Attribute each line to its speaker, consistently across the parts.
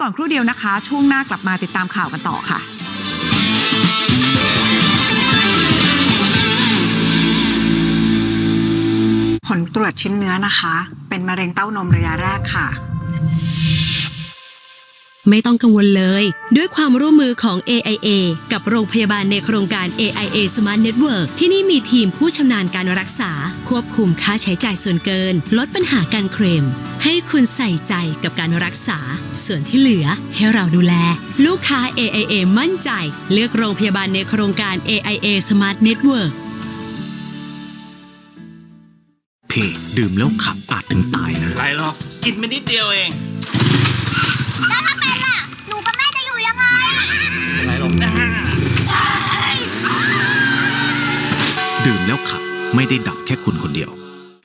Speaker 1: ก่อนครู่เดียวนะคะ ช่วงหน้ากลับมาติดตามข่าวกันต่อค่ะผลตรวจชิ้นเนื้อนะคะ เป็นมะเร็งเต้านมระยะแรกค่ะ
Speaker 2: ไม่ต้องกังวลเลย ด้วยความร่วมมือของ AIA กับโรงพยาบาลในโครงการ AIA Smart Network ที่นี่มีทีมผู้ชำนาญการรักษา ควบคุมค่าใช้จ่ายส่วนเกิน ลดปัญหาการเคลมให้คุณใส่ใจกับการรักษา ส่วนที่เหลือให้เราดูแล ลูกค้า AIA มั่นใจ เลือกโรงพยาบาลในโครงการ AIA Smart Network
Speaker 3: พี่ดื่มแล้วขับอาจถึงตายนะ
Speaker 4: ไรหรอกกินไปนิดเดียวเอง
Speaker 3: ดื่มแล้วขับ ไม่ได้ดับแค่คุณคนเดียว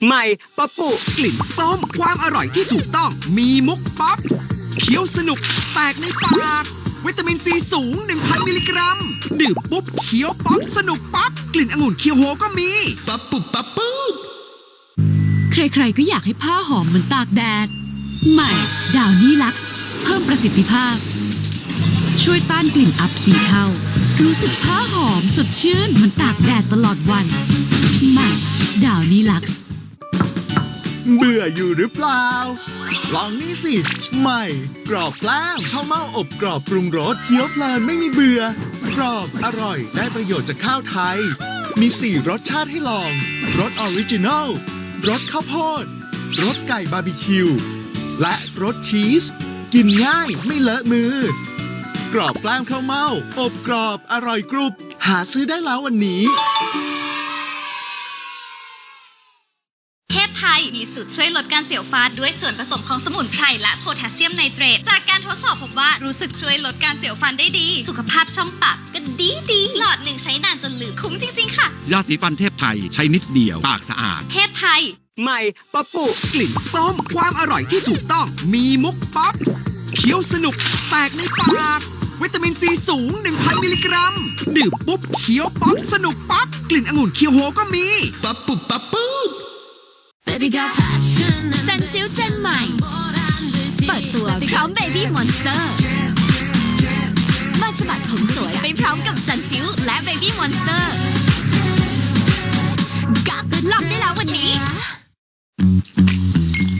Speaker 5: ใหม่ปะปุกลิ่นส้มความอร่อยที่ถูกต้องมีมุกป๊อปเคี้ยวสนุก แตกในปาก วิตามินซีสูง 1,000 มิลลิกรัม ดื่มปุ๊บเคี้ยวป๊อปสนุกป๊อปกลิ่นองุ่นเคียวโฮก็มี
Speaker 4: ปั๊บปุ๊บปั๊บปุ๊บ
Speaker 2: ใครๆก็อยากให้ผ้าหอมเหมือนตากแดด ใหม่ ดาวนี่ลักซ์เพิ่มประสิทธิภาพ ช่วยต้านกลิ่นอับสีเทารู้สึกผ้าหอมสดชื่นเหมือนตากแดดตลอดวันใหม่ ดีลักซ์
Speaker 6: เบื่ออยู่หรือเปล่า ลองนี่สิ ใหม่ กรอบแกล้มข้าวเม่าอบกรอบปรุงรสเคี้ยวเพลินไม่มีเบื่อ กรอบอร่อยได้ประโยชน์จากข้าวไทย มี 4 รสชาติให้ลองรสออริจินัลรสข้าวโพดรสไก่บาร์บีคิว และรสชีส กินง่ายไม่เลอะมือ กรอบแกล้มข้าวเม่าอบกรอบอร่อยกรุบ หาซื้อได้แล้ววันนี้
Speaker 7: ไทย มีสูตรช่วยลดการเสียวฟันด้วยส่วนผสมของสมุนไพรและโพแทสเซียมไนเตรต จากการทดสอบพบว่ารู้สึกช่วยลดการเสียวฟันได้ดี สุขภาพช่องปากก็ดีดีหลอดหนึ่งใช้นานจนลืมคุ้มจริง ๆ ค่ะ
Speaker 8: ยาสีฟันเทพไทยใช้นิดเดียวปากสะอาด
Speaker 7: เทพไทย
Speaker 5: ใหม่ปะปุกลิ่นส้ม ความอร่อยที่ถูกต้อง มีมุกป๊อปเคี้ยวสนุก แตกในปาก วิตามินซีสูง 1,000 มิลลิกรัม ดื่มปุ๊บเคี้ยวป๊อปสนุกป๊อปกลิ่นองุ่นเคียวโฮก็มี
Speaker 4: ปั๊บปุ๊บปั๊บปุ๊บ
Speaker 2: ซันซิลเจนใหม่ เปิดตัวพร้อม Baby Monster มาสมัครผมสวยไปพร้อมกับซันซิลและ Baby Monster กัดลองได้แล้ววันนี้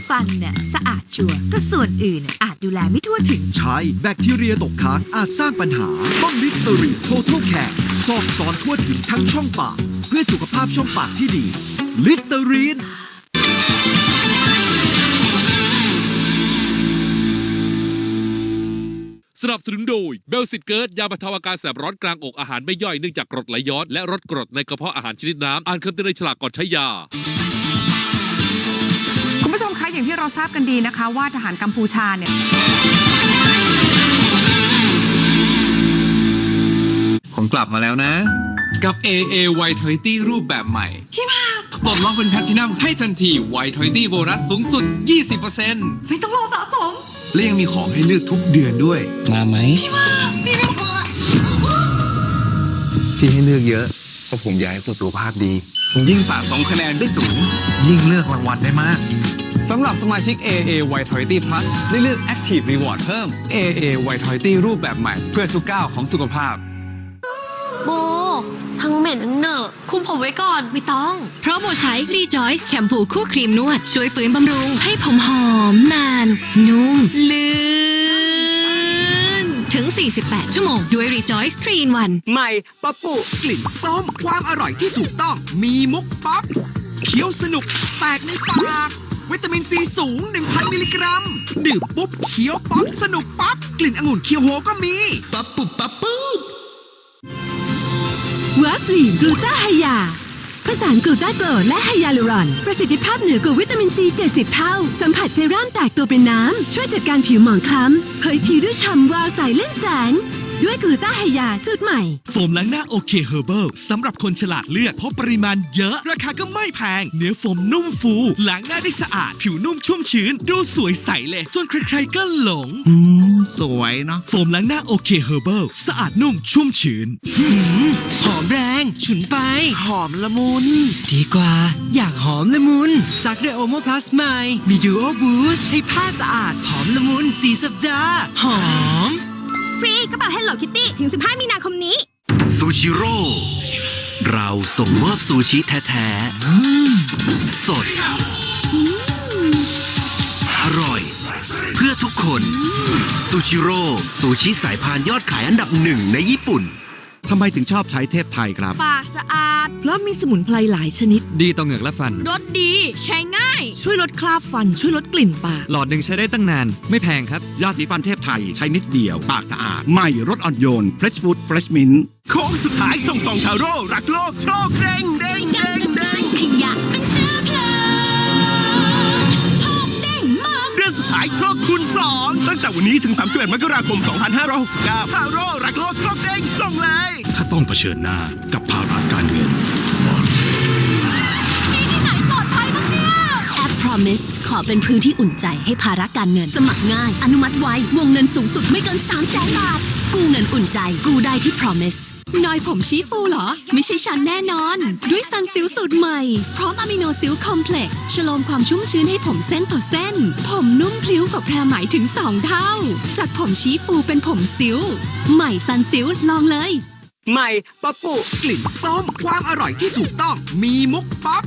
Speaker 9: ฟันเนี่ยสะอาดชัวร์แต่ส่วนอื่นน่ะอาจดูแลไม่ทั่วถึง
Speaker 5: ใช่แบคทีเรียตกค้างอาจสร้างปัญหา ต้องลิสเตอรีโทท l แคร์ซอกซอนทั่วถึงทั้งช่องปาก เพื่อสุขภาพช่องปากที่ดี ลิสเตอรีน
Speaker 8: สนับสนุนโดยเบลสิตเกิร์ดยาบรรเทาอาการแสบร้อนกลางอกอาหารไม่ย่อยเนื่องจากกรดไหลย้อนและลดกรดในกระเพาะอาหารชนิดน้ำอ่านคำเตือนในฉลากก่อนใช้ยา
Speaker 1: คุณผู้ชมคะอย่างที่เราทราบกันดีนะคะ ว่าทหารกัมพูชาเนี่ย
Speaker 10: ผมกลับมาแล้วนะ กับ AA Y20 รูปแบบใหม่ที่มาปลดล็อกเป็นแพลทินัมให้ทันที Y20 โบนัสสูงสุด 20%
Speaker 9: ไม่ต้องรอสะสม
Speaker 10: และยังมีของให้เลือกทุกเดือนด้วย มาไหมที่ให้เลือกเยอะเพราะผมอยากให้คุณสุขภาพดี ยิ่งสะสมคะแนนได้สูง ยิ่งเลือกรางวัลได้มากสำหรับสมาชิก AA Y20 Plus ได้เลือก Active Reward เพิ่ม AA Y20 รูปแบบใหม่ เพื่อทุกก้าวของสุขภาพ
Speaker 11: โบ ทั้งเหม็นทั้งเหนอะคุมผมไว้ก่อน
Speaker 2: ไม่ต้อง เพราะโมใช้ Rejoice แชมพูคู่ครีมนวด ช่วยฟื้นบำรุง ให้ผมหอมนาน นุ่มลื่น ถึง 48 ชั่วโมง ด้วย Rejoice 3 in 1
Speaker 5: ใหม่ปะปุกลิ่นส้มความอร่อยที่ถูกต้อง มีมุกป๊อปเคี้ยวสนุกแตกในปากวิตามินซีสูง 1,000 มิลลิกรัม ดื่มปุ๊บเคี้ยวป๊อปสนุกป๊อปกลิ่นองุ่นเคียวโฮก็มี
Speaker 4: ปั๊บปุ๊บปั๊บปุ๊บ
Speaker 2: วาสลีนกลูตาไฮยาผสานกลูตาโกรและไฮยาลูรอน ประสิทธิภาพเหนือกว่าวิตามินซี 70 เท่า สัมผัสเซรั่มแตกตัวเป็นน้ำ ช่วยจัดการผิวหมองคล้ำเผยผิวด้วยฉ่ำวาวใสเล่นแสง ด้วยกลูตาไฮยาสูตรใหม่
Speaker 5: โฟมล้างหน้าโอเคเฮอร์เบิลสำหรับคนฉลาดเลือก เพราะปริมาณเยอะ ราคาก็ไม่แพง เนื้อโฟมนุ่มฟูล้างหน้าได้สะอาด ผิวนุ่มชุ่มชื้น ดูสวยใสเลย จนใครๆก็หลง
Speaker 3: สวยเนาะ
Speaker 5: โฟมล้างหน้าโอเคเฮอร์เบิลสะอาดนุ่มชุ่มชื้นหืมหอมแรง
Speaker 12: งฉุนไป
Speaker 5: หอมละมุน
Speaker 12: ดีกว่า อยากหอมละมุนซักด้วยโอโมพลัสใหม่มีดูโอบูสให้ผ้าสะอาดหอมละมุน4สัปดาห์หอม
Speaker 9: ฟรีกระเป๋า Hello Kitty ถึง 15 มีนาคมนี้
Speaker 3: ซูชิโร่ เราส่งมอบซูชิแท้ๆ สด อร่อย เพื่อทุกคน ซูชิโร่ ซูชิสายพานยอดขายอันดับหนึ่งในญี่ปุ่น
Speaker 4: ทำไมถึงชอบใช้เทพไทยครับ
Speaker 9: ปากสะอา ด
Speaker 12: เพราะมีสมุนไพรหลายชนิด
Speaker 10: ดีต่อเหงือกและฟัน
Speaker 9: รสดี ใช้ง่าย
Speaker 12: ช่วยลดคราบฟัน ช่วยลดกลิ่นปาก
Speaker 10: หลอดหนึ่งใช้ได้ตั้งนาน ไม่แพงครับ
Speaker 4: ยาสีฟันเทพไทย ใช้นิดเดียว ปากสะอาด ใหม่รสอ่อนโยน Fresh Food Fresh Mint โค้งสุดท้ายส่งสองทาโร่รักโลกโชคเด้งเด้งเด้งเด้ง รื่องสุดท้ายโชคคูณ2 ตั้งแต่วันนี้ถึง 31 มกราคม 2569ทาโร่รักโลกโชคเด้งส่งเลย
Speaker 3: ถ้าต้องเผชิญหน้ากับภาระการเงิน
Speaker 2: แอป Promise ขอเป็นพื้นที่อุ่นใจให้ภาระการเงิน สมัครง่าย อนุมัติไววงเงินสูงสุดไม่เกิน3 0 0แสนบาท กู้เงินอุ่นใจ กู้ได้ที่ Promise นอยผมชี้ฟูเหรอ ไม่ใช่ฉันแน่นอน ด้วยซันซิลสูตรใหม่ พร้อมอะมิโนซิลคอมเพล็กซ์ชโลมความชุ่มชื้นให้ผมเส้นต่อเส้น ผมนุ่มพลิ้วกว่าแพรไหมถึง 2 เท่า จากผมชี้ฟูเป็นผมซิลใหม่ซันซิลลองเลย
Speaker 5: ใหม่ปะปุกลิ่นส้มความอร่อยที่ถูกต้อง มีมุกป๊อป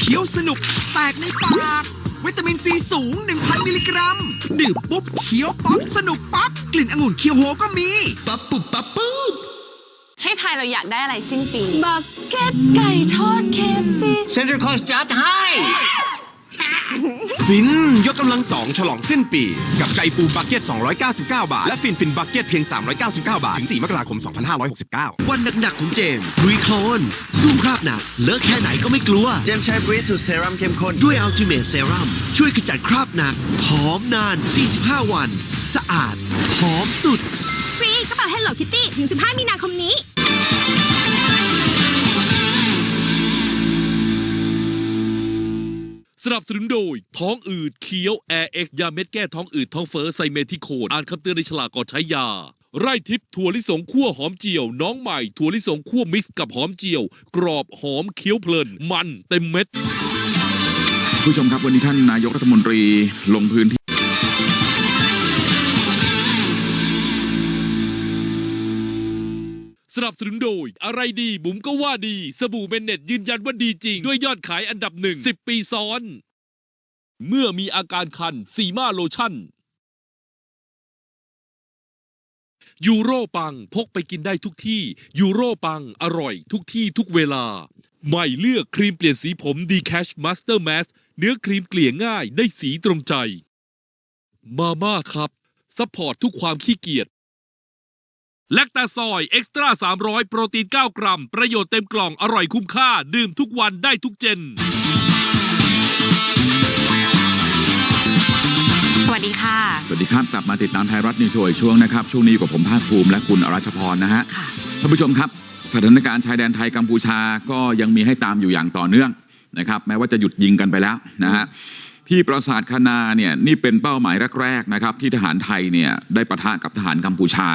Speaker 5: เคี้ยวสนุก แตกในปาก วิตามินซีสูง 1,000 มิลลิกรัม ดื่มปุ๊บเคี้ยวป๊อปสนุกป๊อปกลิ่นองุ่นเคียวโฮก็มี
Speaker 4: ปั๊บปุบปั๊บปุ๊บ
Speaker 11: ให้ทายเราอยากได้อะไรสิ้นปี บักเก็ตไก่ทอดเคฟซี
Speaker 4: เซ็นทรัลคอสจัดให้ ฟินยกกำลังสองฉลองสิ้นปี กับไก่ปูบักเก็ต 299 บาท และฟินฟินบักเก็ตเพียง 399 บาท ถึง 4 มกราคม 2569
Speaker 5: วันหนักๆของเจมส์ลุยโคลนสู้คราบหนักเลอะแค่ไหนก็ไม่กลัว
Speaker 13: เจมส์ใช้บริสุทธิ์เซรั่มเข้มข้น
Speaker 5: ด้วยอัลติเมทเซรั่มช่วยขจัดคราบหนักหอมนาน 45 วัน สะอาดหอมสุด
Speaker 9: ฟรีกระเป๋า Hello Kitty ถึง 15 มีนาคมนี้
Speaker 8: นับสนุนโดย ท้องอืดเคี้ยว Air X ยาเม็ดแก้ท้องอืดท้องเฟ้อไซเมทิโคนอ่านคำเตือนในฉลากก่อนใช้ยา ไร่ทิพย์ถั่วลิสงคั่วหอมเจียว น้องใหม่ ถั่วลิสงคั่วมิกซ์กับหอมเจียว กรอบหอมเคี้ยวเพลิน มันเต็มเม็ด
Speaker 14: ผู้ชมครับวันนี้ท่านนายกรัฐมนตรีลงพื้นที่
Speaker 8: สนับสนุนโดย อะไรดีบุ๋มก็ว่าดี สบู่เมนเน็ตยืนยันว่าดีจริง ด้วยยอดขายอันดับหนึ่งสิบปีซ้อน เมื่อมีอาการคันซีมาโลชั่น ยูโรปังพกไปกินได้ทุกที่ ยูโรปังอร่อยทุกที่ทุกเวลา ใหม่เลือกครีมเปลี่ยนสีผมดีแคชมาสเตอร์แมสเนื้อครีมเกลี่ยง่ายได้สีตรงใจ มาม่าครับซัพพอร์ตทุกความขี้เกียจแลคตาซอยเอ็กซ์ตร้า300 โปรตีน 9 กรัม ประโยชน์เต็มกล่องอร่อยคุ้มค่า ดื่มทุกวันได้ทุกเจน
Speaker 1: ดีค่ะ
Speaker 14: สวัสดีครับ กลับมาติดตามไทยรัฐนิวโชว์อีกช่วงนะครับ ช่วงนี้อยู่กับผมภาคภูมิและคุณอรัชพรนะฮะท่านผู้ชมครับ สถานการณ์ชายแดนไทยกัมพูชาก็ยังมีให้ตามอยู่อย่างต่อเนื่องนะครับ แม้ว่าจะหยุดยิงกันไปแล้วนะฮะที่ปราสาทคณาเนี่ยนี่เป็นเป้าหมายแรกๆนะครับที่ทหารไทยเนี่ยได้ปะทะกับทหารกัมพูชา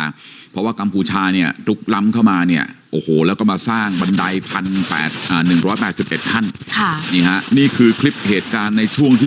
Speaker 14: เพราะว่ากัมพูชาเนี่ยลุกล้ำเข้ามาเนี่ยโอ้โห แล้วก็มาสร้างบันไดพันแปดอ่าหนึ่งร้อยแปดสิบเอ็ดขั้น
Speaker 1: ค่ะ
Speaker 14: นี่ฮะนี่คือคลิปเหตุการณ์ในช่วงที่